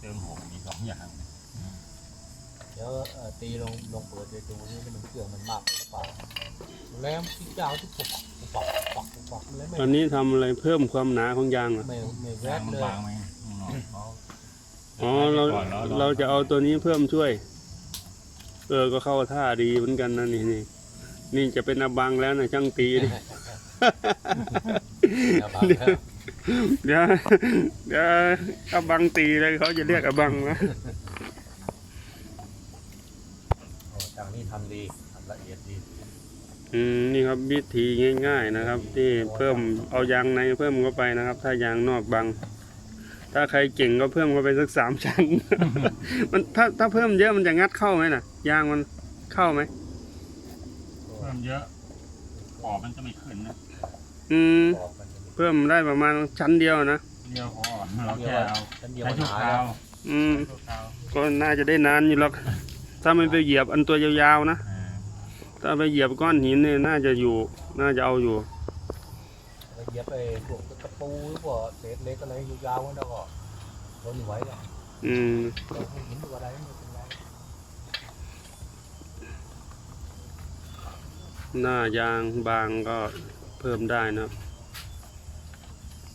เติมหกมีสองอย่างเดี๋ยวเอ่อตีลงลงเปิดไปดูนี่มันเครื่องมันมากหรือเปล่าแล้วที่เจ้าที่ปุบปุบปักปักปักเลยไม่ตอนนี้ทำอะไรเพิ่มความหนาของยางเหรอไม่ไม่แวยางดมันเลยบางไหมข้างนอกเขาอ๋อเราเราจะเอาตัวนี้เพิ่มช่วย เออก็เข้าท่าดีเหมือนกันนะนี่นี่นี่จะเป็นอาบังแล้วนะช่างตีนี่เอาบางแล้ว เดี๋ยวเดี๋ยวอาบังตีเลยเขาจะเรียกอาบังนะโอ้ทางนี้ทำดีทำละเอียดดีอืมนี่ครับวิธีง่าย ๆนะครับ ที่เพิ่มเอายางในเพิ่มเข้าไปนะครับ ถ้ายางนอกบัง ถ้าใครเก่งก็เพิ่มเข้าไปสักสามชั้น มันถ้าถ้าเพิ่มเยอะมันจะงัดเข้าไหมน่ะ ยางมันเข้าไหมเพิ่มเยอะปอบมันจะไม่ขึ้นนะอืมปอกมันจะมี เพิ่มได้ประมาณชั้นเดียวนะ เดียวพอเราแค่เอาชั้นเดียวใช้มันชั่วหาคราวอืม ชั่วคราวก็น่าจะได้นานอยู่หรอก ถ้าไม่ไปเหยียบอันตัวยาวๆนะเออถ้าไปเหยียบก้อนหินเนี่ยน่าจะอยู่ น่าจะเอาอยู่แล้วเย็บไปพวกตะปูหรือว่าเศษเหล็กอะไรยาวๆนั่นก็ทนไหวแล้วอืม เราไม่เห็นตัวอะไรไม่เป็นไรหน้ายางบางก็เพิ่มได้นะครับ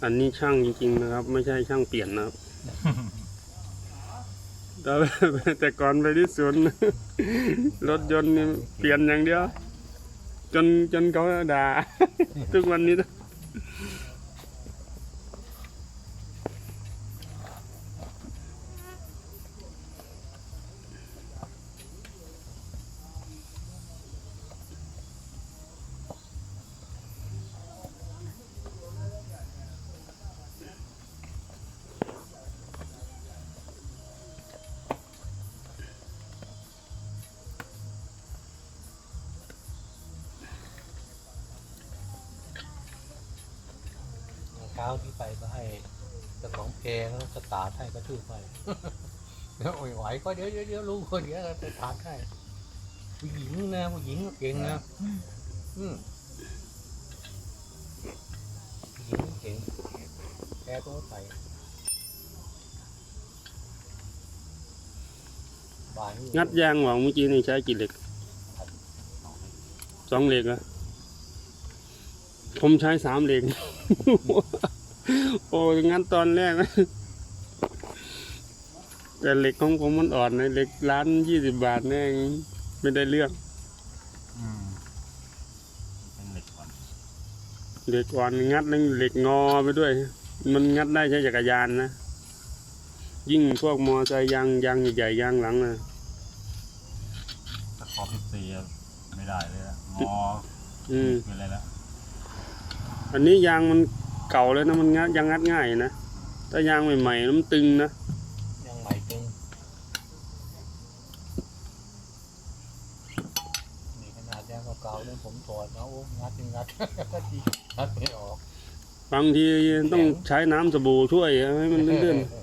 อันนี้ช่างจริงๆนะครับ ไม่ใช่ช่างเปลี่ยนนะครับแต่แต่ก่อนไปที่ศูนย์รถยนต์นี่เปลี่ยนอย่างเดียว จนจนเขาด่าทุกวันนี้ เช้าที่ไปก็ให้เจ้าของเพลงแล้วสตาร์ทให้ก็ชื่อไปแล้วไม่ไหวก็เดี๋ยวเดี๋ยวเดี๋ยวลูกคนเดี๋ยวเราไปทานให้ผู้หญิงนะผู้หญิงก็เก่งนะอืมผู้หญิงเก่งแกตัวใส่บ้านนี่งัดยางหวังเมื่อกี้นี่ใช้กี่เหล็กสองเหล็กอะ ผมใช้สามเหล็ก โอ้ยงั้นตอนแรกแต่เหล็กของผมมันอ่อนนะเหล็กล้านยี่สิบบาทแน่ยไม่ได้เรื่องอืมเป็นเหล็กก่อนเหล็กอ่อนงัดแล้วเหล็กงอไปด้วย มันงัดได้ใช้จักรยานนะยิ่งพวกมอไซค์ยางยางใหญ่ๆยางหลังนะตะขอพิเศษไม่ได้เลยอะงออืมเป็นอะไรแล้ว อันนี้ยางมันเก่าแล้วนะมันงัดยังงัดง่ายนะถ้ายางใหม่ๆแล้วมันตึงนะยังใหม่จริงนี่ขนาดยังเก่าๆเนี่ยผมถอดมาโอ้งัดจริงงัดก็ดีงัดไม่ออกบางทีต้องใช้น้ำสบู่ช่วยให้มันเลื่อนมั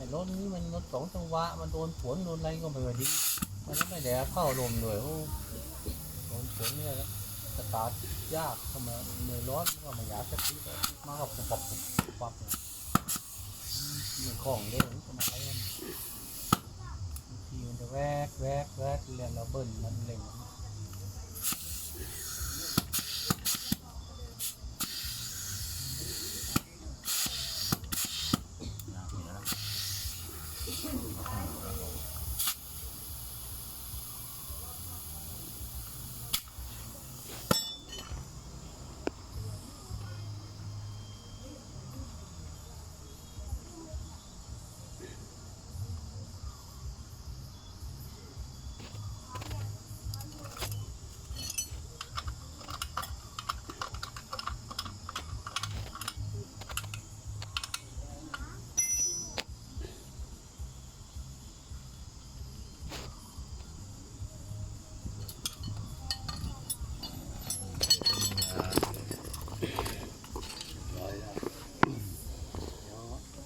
ไอ้รถนี้มันรถสองจังหวะมันโดนฝนโดนอะไรก็ไม่ดีมันก็ไม่ได้เข้าลมเลยโอ้โดนฝนเนี่ยนะสตาร์ทยากเข้ามาเมื่อยร้อนก็ไม่อยากจะตีเลยมากับปุบปับปับเนี่ยมันคล่องเลยมันจะมาอะไรมันทีมันจะแวกแวกแวกเรียนเราเบิ้ลมันเล่งมีแ